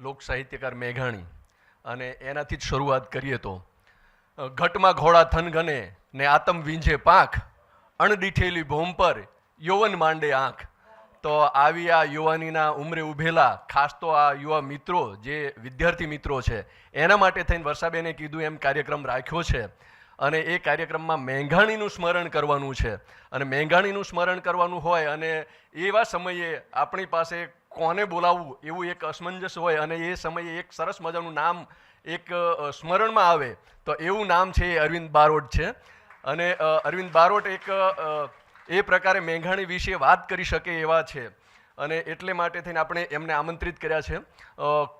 લોક સાહિત્યકાર મેઘાણી. અને એનાથી જ શરૂઆત કરીએ તો ઘટમાં ઘોડા થનગને ને આતમ વીંઝે પાંખ અણડીઠેલી ભોમ પર યૌવન માંડે આંખ. તો આવી આ યુવાનીના ઉંમરે ઉભેલા ખાસ તો આ યુવા મિત્રો જે વિદ્યાર્થી મિત્રો છે, એના માટે થઈને વર્ષાબેને કીધું, એમ કાર્યક્રમ રાખ્યો છે. અને એ કાર્યક્રમમાં મેંઘાણીનું સ્મરણ કરવાનું છે. અને મેંઘાણીનું સ્મરણ કરવાનું હોય અને એવા સમયે આપણી પાસે કોને બોલાવવું એવું એક અસમંજસ હોય અને એ સમયે એક સરસ મજાનું નામ એક સ્મરણમાં આવે. તો એવું નામ છે એ અરવિંદ બારોટ છે. અને અરવિંદ બારોટ એક એ પ્રકારે મેઘાણી વિશે વાત કરી શકે એવા છે. અને એટલે માટે થઈને આપણે એમને આમંત્રિત કર્યા છે.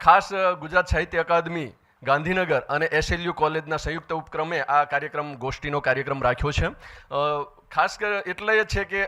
ખાસ ગુજરાત સાહિત્ય અકાદમી, ગાંધીનગર અને એસએલયુ કોલેજના સંયુક્ત ઉપક્રમે આ કાર્યક્રમ, ગોષ્ઠીનો કાર્યક્રમ રાખ્યો છે. ખાસ કર, એટલે છે કે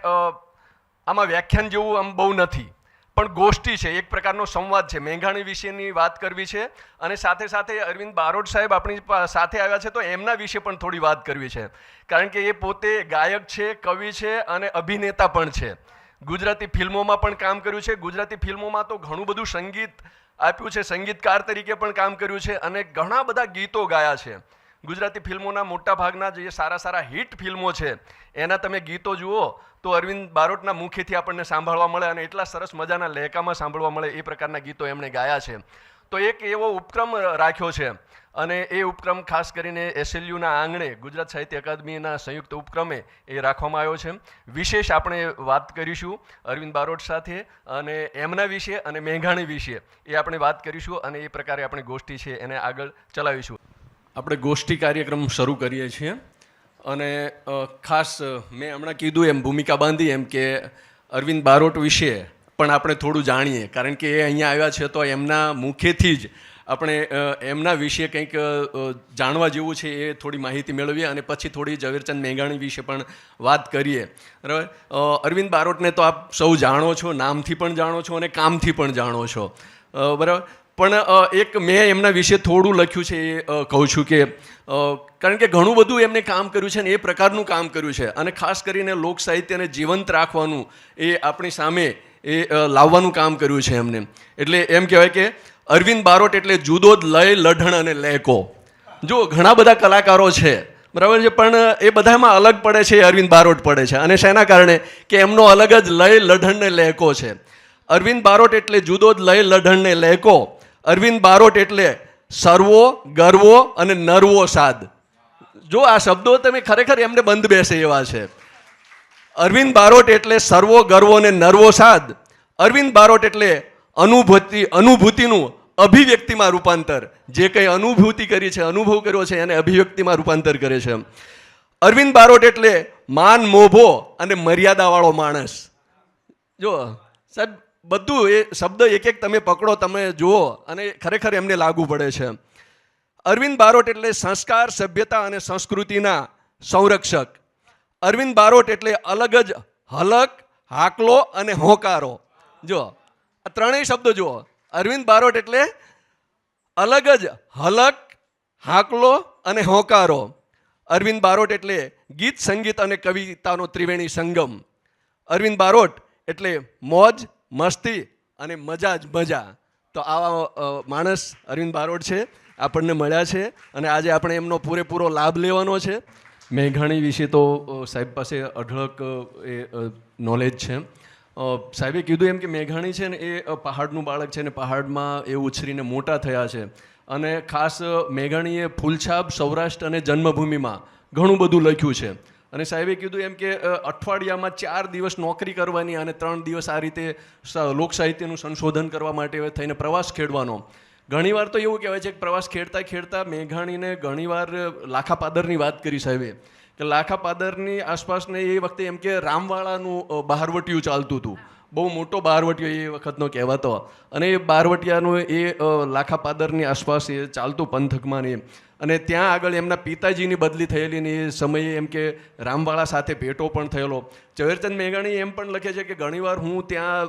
આમાં વ્યાખ્યાન જેવું આમ બહુ નથી. પણ ગોષ્ઠી છે, એક પ્રકારનો સંવાદ છે. મેંઘાણી વિશેની વાત કરવી છે અને સાથે સાથે અરવિંદ બારોટ સાહેબ આપણી સાથે આવ્યા છે તો એમના વિશે પણ થોડી વાત કરવી છે. કારણ કે એ પોતે ગાયક છે, કવિ છે અને અભિનેતા પણ છે. ગુજરાતી ફિલ્મોમાં પણ કામ કર્યું છે. ગુજરાતી ફિલ્મોમાં તો ઘણું બધું સંગીત આપ્યું છે. સંગીતકાર તરીકે પણ કામ કર્યું છે અને ઘણા બધા ગીતો ગાયા છે. ગુજરાતી ફિલ્મોના મોટા ભાગના જે સારા સારા હિટ ફિલ્મો છે, એના તમે ગીતો જુઓ, તો અરવિંદ બારોટના મુખેથી આપણને સાંભળવા મળે અને એટલા સરસ મજાના લહેકામાં સાંભળવા મળે એ પ્રકારના ગીતો એમણે ગાયા છે. તો એક એવો ઉપક્રમ રાખ્યો છે અને એ ઉપક્રમ ખાસ કરીને એસએલયુના આંગણે ગુજરાત સાહિત્ય અકાદમીના સંયુક્ત ઉપક્રમે એ રાખવામાં આવ્યો છે. વિશેષ આપણે વાત કરીશું અરવિંદ બારોટ સાથે અને એમના વિશે અને મેઘાણી વિશે એ આપણે વાત કરીશું અને એ પ્રકારે આપણે ગોષ્ઠી છે એને આગળ ચલાવીશું. આપણે ગોષ્ઠી કાર્યક્રમ શરૂ કરીએ છીએ. અને ખાસ મેં હમણાં કીધું એમ, ભૂમિકા બાંધી એમ કે અરવિંદ બારોટ વિશે પણ આપણે થોડું જાણીએ. કારણ કે એ અહીંયા આવ્યા છે તો એમના મુખેથી જ આપણે એમના વિશે કંઈક જાણવા જેવું છે એ થોડી માહિતી મેળવીએ અને પછી થોડી ઝવેરચંદ મેઘાણી વિશે પણ વાત કરીએ. બરાબર? અરવિંદ બારોટને તો આપ સૌ જાણો છો, નામથી પણ જાણો છો અને કામથી પણ જાણો છો. બરાબર? પણ એક મેં એમના વિશે થોડું લખ્યું છે, એ કહું છું કે કારણ કે ઘણું બધું એમને કામ કર્યું છે ને એ પ્રકારનું કામ કર્યું છે. અને ખાસ કરીને લોક સાહિત્યને જીવંત રાખવાનું એ આપણી સામે એ લાવવાનું કામ કર્યું છે એમને. એટલે એમ કહેવાય કે, અરવિંદ બારોટ એટલે જુદો જ લય, લઢણ અને લહેકો. જો, ઘણા બધા કલાકારો છે, બરાબર છે, પણ, એ બધામાં અલગ પડે છે અરવિંદ બારોટ પડે છે. અને શેના કારણે? કે એમનો અલગ જ લય લઢણને લેકો છે. અરવિંદ બારોટ એટલે જુદો જ લય લઢણને લેકો અરવિંદ બારોટ એટલે સર્વો, ગર્વો અને નરવો સાદ. જો આ શબ્દો તમે ખરેખર એમને બંધ બેસે એવા છે. અરવિંદ બારોટ એટલે સર્વો, ગર્વો અને નર્વો સાદ. અરવિંદ બારોટ એટલે અનુભૂતિ, અનુભૂતિનું અભિવ્યક્તિમાં રૂપાંતર. જે કંઈ અનુભૂતિ કરી છે, અનુભવ કર્યો છે, એને અભિવ્યક્તિમાં રૂપાંતર કરે છે. અરવિંદ બારોટ એટલે માન મોભો અને મર્યાદાવાળો માણસ. જો, સાહેબ બધું એ શબ્દ એક એક તમે પકડો, તમે જુઓ અને ખરેખર એમને લાગુ પડે છે. અરવિંદ બારોટ એટલે સંસ્કાર, સભ્યતા અને સંસ્કૃતિના સંરક્ષક. અરવિંદ બારોટ એટલે અલગ જ હલક, હાકલો અને હોંકારો. જો આ ત્રણેય શબ્દો જુઓ. અરવિંદ બારોટ એટલે અલગ જ હલક, હાકલો અને હોંકારો. અરવિંદ બારોટ એટલે ગીત, સંગીત અને કવિતાનો ત્રિવેણી સંગમ. અરવિંદ બારોટ એટલે મોજ મસ્તી અને મજા જ મજા. તો આવા માણસ અરવિંદ બારોટ છે, આપણને મળ્યા છે અને આજે આપણે એમનો પૂરેપૂરો લાભ લેવાનો છે. મેઘાણી વિશે તો સાહેબ પાસે અઢળક એ નોલેજ છે. સાહેબે કીધું એમ કે મેઘાણી છે ને એ પહાડનું બાળક છે ને પહાડમાં એ ઉછરીને મોટા થયા છે. અને ખાસ મેઘાણીએ ફૂલછાપ સૌરાષ્ટ્ર અને જન્મભૂમિમાં ઘણું બધું લખ્યું છે. અને સાહેબે કીધું એમ કે અઠવાડિયામાં ચાર દિવસ નોકરી કરવાની અને ત્રણ દિવસ આ રીતે લોકસાહિત્યનું સંશોધન કરવા માટે થઈને પ્રવાસ ખેડવાનો. ઘણીવાર તો એવું કહેવાય છે કે પ્રવાસ ખેડતા ખેડતા મેઘાણીને ઘણીવાર લાખા પાદરની વાત કરી સાહેબે. કે લાખા પાદરની આસપાસને એ વખતે એમ કે રામવાળાનું બહારવટિયું ચાલતું હતું. બહુ મોટો બારવટીયો એ વખતનો કહેવાતો. અને એ બહારવટિયાનું એ લાખા પાદરની આસપાસ એ ચાલતું પંથકમાં ને. અને ત્યાં આગળ એમના પિતાજીની બદલી થયેલી ને એ સમયે એમ કે રામવાળા સાથે ભેટો પણ થયેલો. ઝવેરચંદ મેઘાણી એમ પણ લખે છે કે ઘણીવાર હું ત્યાં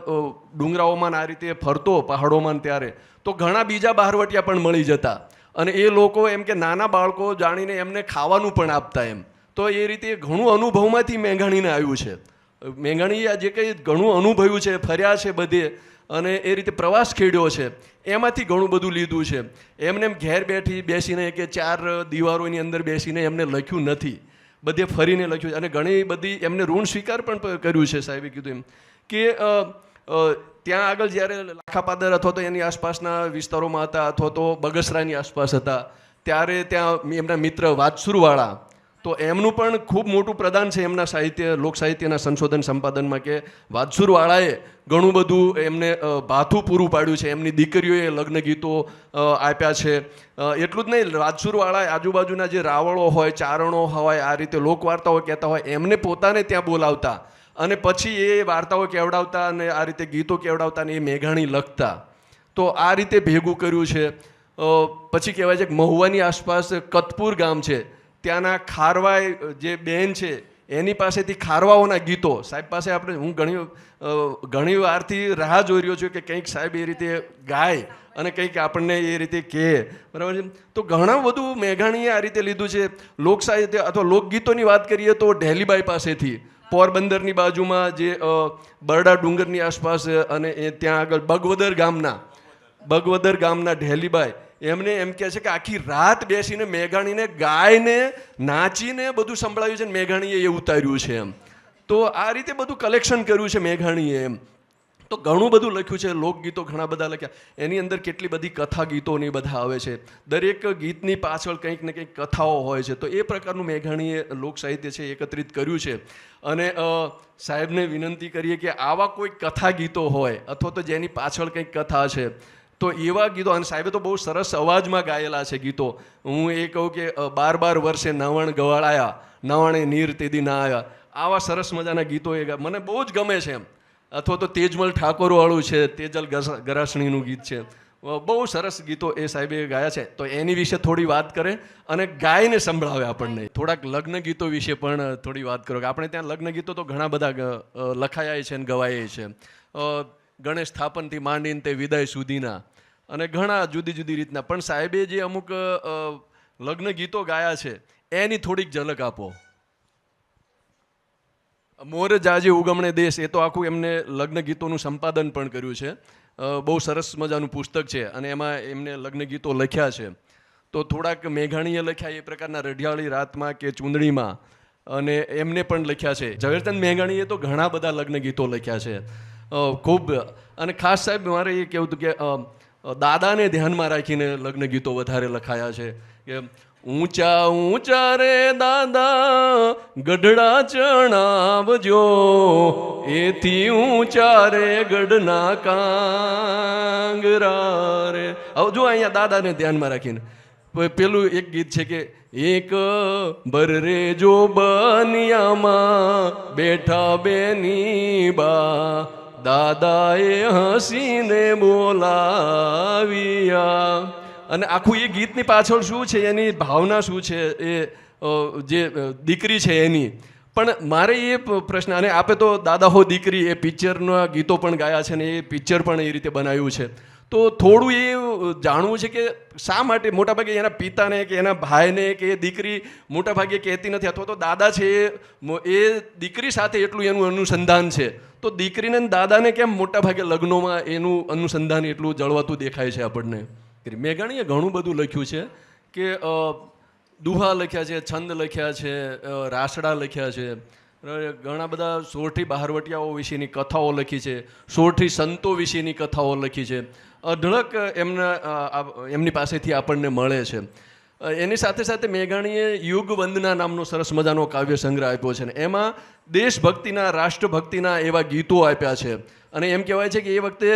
ડુંગરાઓમાં આ રીતે ફરતો પહાડોમાં ત્યારે, તો ઘણા બીજા બહારવટિયા પણ મળી જતા. અને એ લોકો એમ કે નાના બાળકો જાણીને એમને ખાવાનું પણ આપતા એમ. તો એ રીતે ઘણું અનુભવમાંથી મેઘાણીને આવ્યું છે. મેઘાણીએ જે કંઈ ઘણું અનુભવ્યું છે, ફર્યા છે બધે અને એ રીતે પ્રવાસ ખેડ્યો છે. એમાંથી ઘણું બધું લીધું છે. એમને એમ ઘેર બેઠી બેસીને કે ચાર દિવારોની અંદર બેસીને એમને લખ્યું નથી. બધે ફરીને લખ્યું છે. અને ઘણી બધી એમને ઋણ સ્વીકાર પણ કર્યું છે સાહેબે કીધું એમ. કે ત્યાં આગળ જ્યારે લાખાપાદર અથવા તો એની આસપાસના વિસ્તારોમાં હતા અથવા તો બગસરાની આસપાસ હતા, ત્યારે ત્યાં એમના મિત્ર વાતસુરવાળા તો એમનું પણ ખૂબ મોટું પ્રદાન છે એમના સાહિત્ય, લોક સાહિત્યના સંશોધન સંપાદનમાં કે વાદસુરવાળાએ ઘણું બધું એમને ભાથું પૂરું પાડ્યું છે. એમની દીકરીઓએ લગ્ન ગીતો આપ્યા છે. એટલું જ નહીં વાતસુરવાળા આજુબાજુના જે રાવળો હોય, ચારણો હોય, આ રીતે લોકવાર્તાઓ કહેતા હોય, એમને પોતાને ત્યાં બોલાવતા અને પછી એ વાર્તાઓ કેવડાવતા અને આ રીતે ગીતો કેવડાવતા ને એ મેઘાણી લખતા. તો આ રીતે ભેગું કર્યું છે. પછી કહેવાય છે કે મહુવાની આસપાસ કતપુર ગામ છે. ત્યાંના ખારવાય જે બેન છે, એની પાસેથી ખારવાઓના ગીતો. સાહેબ પાસે આપણે, હું ઘણી ઘણી વારથી રાહ જોઈ રહ્યો છું કે કંઈક સાહેબ એ રીતે ગાય અને કંઈક આપણને એ રીતે કહે. બરાબર છે? તો ઘણા બધું મેઘાણીએ આ રીતે લીધું છે. લોક અથવા લોકગીતોની વાત કરીએ તો ઢેલીબાઈ પાસેથી, પોરબંદરની બાજુમાં જે બરડા ડુંગરની આસપાસ અને એ ત્યાં આગળ બગવદર ગામના બગવદર ગામના ઢેલીબાઈ એમને એમ કહે છે કે આખી રાત બેસીને મેઘાણીને ગાયને, નાચીને બધું સંભળાવ્યું છે ને મેઘાણીએ એ ઉતાર્યું છે એમ. તો આ રીતે બધું કલેક્શન કર્યું છે મેઘાણીએ એમ. તો ઘણું બધું લખ્યું છે, લોકગીતો ઘણા બધા લખ્યા. એની અંદર કેટલી બધી કથા ગીતોની બધા આવે છે. દરેક ગીતની પાછળ કંઈક ને કંઈક કથાઓ હોય છે. તો એ પ્રકારનું મેઘાણીએ લોક સાહિત્ય છે એકત્રિત કર્યું છે. અને સાહેબને વિનંતી કરીએ કે આવા કોઈ કથા ગીતો હોય અથવા તો જેની પાછળ કંઈક કથા છે તો એવા ગીતો, અને સાહેબે તો બહુ સરસ અવાજમાં ગાયેલા છે ગીતો. હું એ કહું કે બાર બાર વર્ષે નવણ ગવાળાયા, નવણે નીર તેદી ના આવ્યા આવા સરસ મજાના ગીતો એ મને બહુ જ ગમે છે એમ. અથવા તો તેજમલ ઠાકોરવાળું છે, તેજલ ગરાસણીનું ગીત છે. બહુ સરસ ગીતો એ સાહેબે ગાયા છે. તો એની વિશે થોડી વાત કરે અને ગાયને સંભળાવે આપણને. થોડાક લગ્ન ગીતો વિશે પણ થોડી વાત કરો, કે આપણે ત્યાં લગ્ન ગીતો તો ઘણા બધા લખાયા છે અને ગવાયા છે. ગણેશ સ્થાપનથી માંડીને તે વિદાય સુધીના. અને ઘણા જુદી જુદી રીતના. પણ સાહેબે જે અમુક લગ્ન ગીતો ગાયા છે, એની થોડીક ઝલક આપો. મોર જાજે ઉગમણે દેશ, એ તો આખું એમને લગ્ન ગીતોનું સંપાદન પણ કર્યું છે. બહુ સરસ મજાનું પુસ્તક છે, અને એમાં એમને લગ્ન ગીતો લખ્યા છે. તો થોડાક મેઘાણીએ લખ્યા એ પ્રકારના રઢિયાળી રાતમાં કે ચૂંદડીમાં, અને એમને પણ લખ્યા છે. ઝવેરચંદ મેઘાણીએ તો ઘણા બધા લગ્ન ગીતો લખ્યા છે. ખૂબ. અને ખાસ સાહેબ, મારે એ કહેવું હતું કે દાદાને ધ્યાનમાં રાખીને લગ્ન ગીતો વધારે લખાયા છે કે, ઊંચા ઊંચા રે દાદા, ગઢડા ચણાવજો, એથી ઊંચા રે ગઢના કાંગરા રે. હવે અહીંયા દાદાને ધ્યાનમાં રાખીને પેલું એક ગીત છે કે, એક બરરે જો બનિયામાં બેઠા બેની બા દાદાએ હસીને બોલાવ્યા. અને આખું એ ગીતની પાછળ શું છે, એની ભાવના શું છે, એ જે દીકરી છે એની. પણ મારે એ પ્રશ્ન, અને આપે તો દાદા હો દીકરી, એ પિક્ચરના ગીતો પણ ગાયા છે ને એ પિક્ચર પણ એ રીતે બનાવ્યું છે. તો થોડું એ જાણવું છે કે શા માટે મોટાભાગે એના પિતાને કે એના ભાઈને કે એ દીકરી મોટાભાગે કહેતી નથી અથવા તો દાદા છે એ દીકરી સાથે એટલું એનું અનુસંધાન છે તો દીકરીને દાદાને કેમ મોટાભાગે લગ્નોમાં એનું અનુસંધાન એટલું જળવાતું દેખાય છે આપણને મેઘાણીએ ઘણું બધું લખ્યું છે કે દુહા લખ્યા છે, છંદ લખ્યા છે રાસડા લખ્યા છે? ઘણા બધા સોરઠી બહારવટિયાઓ વિશેની કથાઓ લખી છે, સોરઠી સંતો વિશેની કથાઓ લખી છે. અઢળક એમના એમની પાસેથી આપણને મળે છે. એની સાથે સાથે મેઘાણીએ યુગ વંદના નામનો સરસ મજાનો કાવ્ય સંગ્રહ આપ્યો છે ને. એમાં દેશભક્તિના, રાષ્ટ્રભક્તિના એવા ગીતો આપ્યા છે. અને એમ કહેવાય છે કે એ વખતે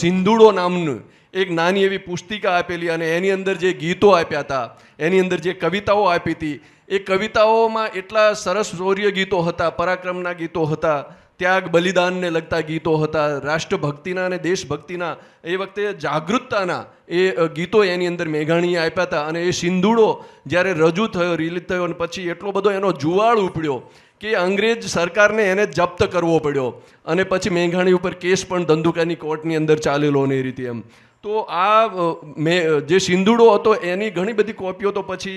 સિંધુડો નામનું એક નાની એવી પુસ્તિકા આપેલી અને એની અંદર જે ગીતો આપ્યા હતા, એની અંદર જે કવિતાઓ આપી હતી એ કવિતાઓમાં એટલા સરસ શૌર્ય ગીતો હતા, પરાક્રમના ગીતો હતા, ત્યાગ બલિદાનને લગતા ગીતો હતા, રાષ્ટ્રભક્તિના અને દેશભક્તિના, એ વખતે જાગૃતતાના, એ ગીતો એની અંદર મેઘાણીએ આપ્યા હતા અને એ સિંધુડો જ્યારે રજૂ થયો, રિલીઝ થયો અને પછી એટલો બધો એનો જુવાળ ઉપડ્યો કે અંગ્રેજ સરકારને એને જપ્ત કરવો પડ્યો અને પછી મેઘાણી ઉપર કેસ પણ ધંધુકાની કોર્ટની અંદર ચાલેલો ને એ રીતે એમ. તો આ મેં જે સિંધુડો હતો, એની ઘણી બધી કોપીઓ તો પછી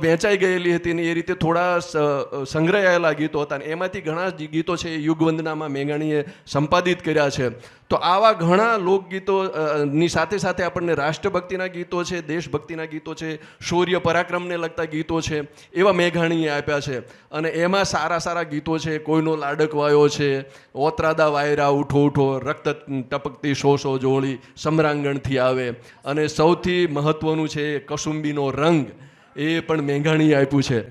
વેચાઈ ગયેલી હતી ને એ રીતે થોડા સંગ્રહાયેલા ગીતો હતા ને એમાંથી ઘણા ગીતો છે યુગવંદનામાં મેઘાણીએ સંપાદિત કર્યા છે. તો આવા ઘણા લોકગીતો ની સાથે સાથે આપણને રાષ્ટ્રભક્તિના ગીતો છે, દેશભક્તિના ગીતો છે, શૌર્ય પરાક્રમને લગતા ગીતો છે, એવા મેઘાણીએ આપ્યા છે. અને એમાં સારા સારા ગીતો છે, કોઈનો લાડક વાયો છે, ઓતરાદા વાયરા ઉઠો ઉઠો, રક્ત ટપકતી શો શો જોડી સમરાંગણથી આવે. અને સૌથી મહત્વનું છે કસુંબીનો રંગ, એ પણ મેઘાણીએ આપ્યું છે.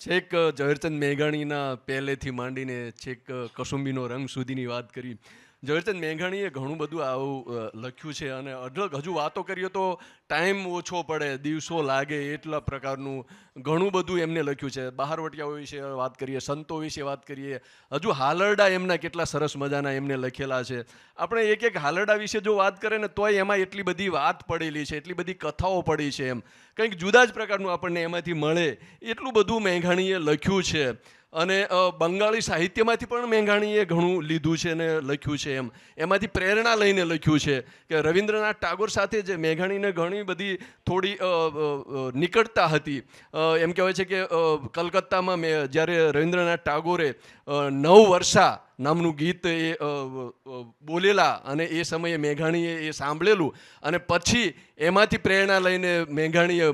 છેક ઝવેરચંદ મેઘાણીના પહેલેથી માંડીને છેક કસુંબીનો રંગ સુધીની વાત કરી. ઝવેરચંદ મેઘાણીએ ઘણું બધું આવું લખ્યું છે અને અઢળક હજુ વાતો કરીએ તો ટાઈમ ઓછો પડે, દિવસો લાગે એટલા પ્રકારનું ઘણું બધું એમને લખ્યું છે. બહારવટિયાઓ વિશે વાત કરીએ, સંતો વિશે વાત કરીએ, હજુ હાલરડા એમના કેટલા સરસ મજાના એમને લખેલા છે. આપણે એક એક હાલરડા વિશે જો વાત કરીએ ને તોય એમાં એટલી બધી વાત પડેલી છે, એટલી બધી કથાઓ પડી છે એમ. કંઈક જુદા જ પ્રકારનું આપણને એમાંથી મળે એટલું બધું મેઘાણીએ લખ્યું છે. અને બંગાળી સાહિત્યમાંથી પણ મેંઘાણીએ ઘણું લીધું છે અને લખ્યું છે એમ. એમાંથી પ્રેરણા લઈને લખ્યું છે કે રવિન્દ્રનાથ ટાગોર સાથે જે મેઘાણીને ઘણી બધી થોડી નિકટતા હતી એમ કહેવાય છે કે કલકત્તામાં મેં, જ્યારે રવિન્દ્રનાથ ટાગોરે નવ વર્ષા નામનું ગીત એ બોલેલા અને એ સમયે મેઘાણીએ એ સાંભળેલું અને પછી એમાંથી પ્રેરણા લઈને મેઘાણીએ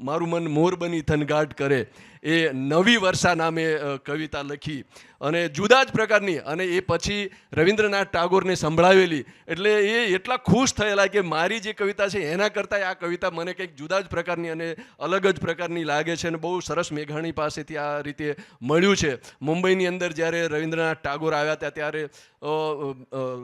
મારું મન મોર બની થનગાટ કરે એ નવી વર્ષા નામે કવિતા લખી અને જુદા જ પ્રકારની અને એ પછી રવિન્દ્રનાથ ટાગોરને સંભળાવેલી. એટલે એ એટલા ખુશ થયેલા કે મારી જે કવિતા છે એના કરતાં આ કવિતા મને કંઈક જુદા જ પ્રકારની અને અલગ જ પ્રકારની લાગે છે અને બહુ સરસ મેઘાણી પાસેથી આ રીતે મળ્યું છે. મુંબઈની અંદર જ્યારે રવિન્દ્રનાથ ટાગોર આવ્યા હતા ત્યારે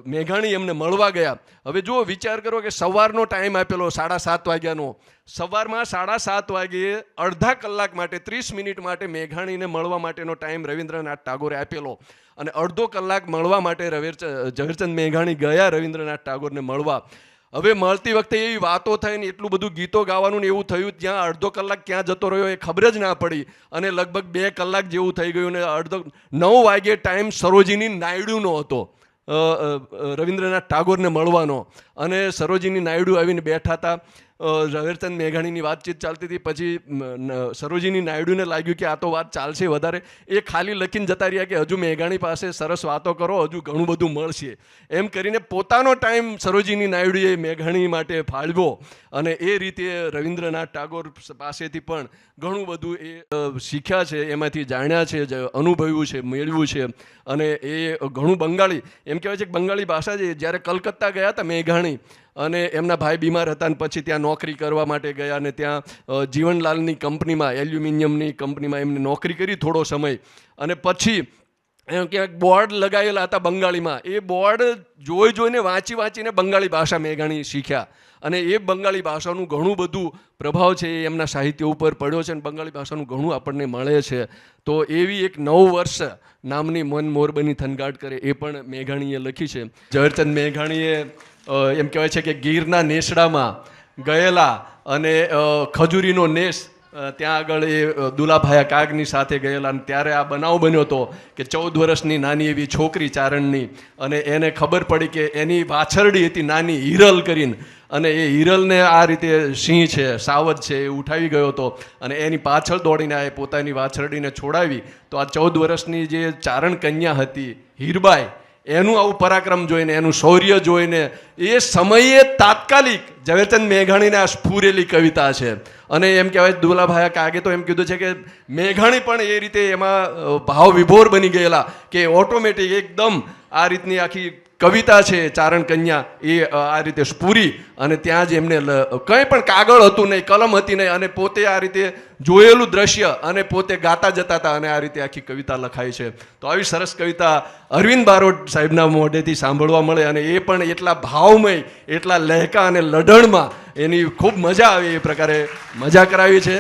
મેઘાણી એમને મળવા ગયા. હવે જુઓ, વિચાર કરો કે સવારનો ટાઈમ આપેલો, સાડા સાત વાગ્યાનો. સવારમાં સાડા સાત વાગ્યે અડધા કલાક માટે, ત્રીસ મિનિટ માટે મેઘાણીને મળવા માટેનો ટાઈમ રવિન્દ્રનાથ ટાગોરે આપેલો. અને અડધો કલાક મળવા માટે રવિ ઝવેરચંદ મેઘાણી ગયા રવિન્દ્રનાથ ટાગોરને મળવા. હવે મળતી વખતે એવી વાતો થઈ ને એટલું બધું ગીતો ગાવાનું ને એવું થયું, ત્યાં અડધો કલાક ક્યાં જતો રહ્યો એ ખબર જ ના પડી. અને લગભગ બે કલાક જેવું થઈ ગયું ને અડધો, નવ વાગ્યે ટાઈમ સરોજીની નાયડુનો હતો. રવિન્દ્રનાથ ટાગોરને મળવાનો. અને સરોજીની નાયડુ આવીને બેઠા હતા. ઝવેરચંદ મેઘાણીની વાતચીત ચાલતી હતી. પછી સરોજીની નાયડુને લાગ્યું કે આ તો વાત ચાલશે વધારે. એ ખાલી લખીને જતા રહ્યા કે હજુ મેઘાણી પાસે સરસ વાતો કરો, હજુ ઘણું બધું મળશે. એમ કરીને પોતાનો ટાઈમ સરોજીની નાયડુએ મેઘાણી માટે ફાળવ્યો. અને એ રીતે રવિન્દ્રનાથ ટાગોર પાસેથી પણ ઘણું બધું એ શીખ્યા છે, એમાંથી જાણ્યા છે, જ, અનુભવ્યું છે, મેળવ્યું છે. અને એ ઘણું બંગાળી, એમ કહેવાય છે કે બંગાળી ભાષા છે. જ્યારે કલકત્તા ગયા હતા મેઘાણી અને એમના ભાઈ બીમાર હતા અને પછી ત્યાં નોકરી કરવા માટે ગયા અને ત્યાં જીવનલાલની કંપનીમાં, એલ્યુમિનિયમની કંપનીમાં એમને નોકરી કરી થોડો સમય. અને પછી ક્યાંક બોર્ડ લગાવેલા હતા બંગાળીમાં. એ બોર્ડ જોઈ જોઈને વાંચી વાંચીને બંગાળી ભાષા મેઘાણી શીખ્યા. અને એ બંગાળી ભાષાનું ઘણું બધું પ્રભાવ છે એ એમના સાહિત્ય ઉપર પડ્યો છે અને બંગાળી ભાષાનું ઘણું આપણને મળે છે. તો એવી એક નવ વર્ષ નામની મન મોરબની થનગાટ કરે એ પણ મેઘાણીએ લખી છે. ઝવેરચંદ મેઘાણીએ એમ કહેવાય છે કે ગીરના નેસડામાં ગયેલા અને ખજૂરીનો નેસ ત્યાં આગળ એ દુલાભાયા કાગની સાથે ગયેલા અને ત્યારે આ બનાવ બન્યો હતો કે ચૌદ વર્ષની નાની એવી છોકરી ચારણની અને એને ખબર પડી કે એની વાછરડી હતી નાની હિરલ કરીને અને એ હિરલને આ રીતે સિંહ છે સાવજ છે એ ઉઠાવી ગયો હતો અને એની પાછળ દોડીને એ પોતાની વાછરડીને છોડાવી. તો આ ચૌદ વર્ષની જે ચારણ કન્યા હતી હીરબાઈ એનું આવું પરાક્રમ જોઈને, એનું શૌર્ય જોઈને, એ સમયે તાત્કાલિક ઝવેરચંદ મેઘાણીને આ સ્ફૂરેલી કવિતા છે. અને એમ કહેવાય દુલાભાઈ કાગે તો એમ કીધું છે કે મેઘાણી પણ એ રીતે એમાં ભાવ વિભોર બની ગયેલા કે ઓટોમેટિક એકદમ આ રીતની આખી કવિતા છે, ચારણ કન્યા, એ આ રીતે પૂરી અને ત્યાં જ એમને કંઈ પણ કાગળ હતું નહીં, કલમ હતી નહીં અને પોતે આ રીતે જોયેલું દ્રશ્ય અને પોતે ગાતા જતા હતા અને આ રીતે આખી કવિતા લખાઈ છે. તો આવી સરસ કવિતા અરવિંદ બારોટ સાહેબના મોઢેથી સાંભળવા મળે અને એ પણ એટલા ભાવમય, એટલા લહેકા અને લઢણમાં એની ખૂબ મજા આવે એ પ્રકારે મજા કરાવી છે.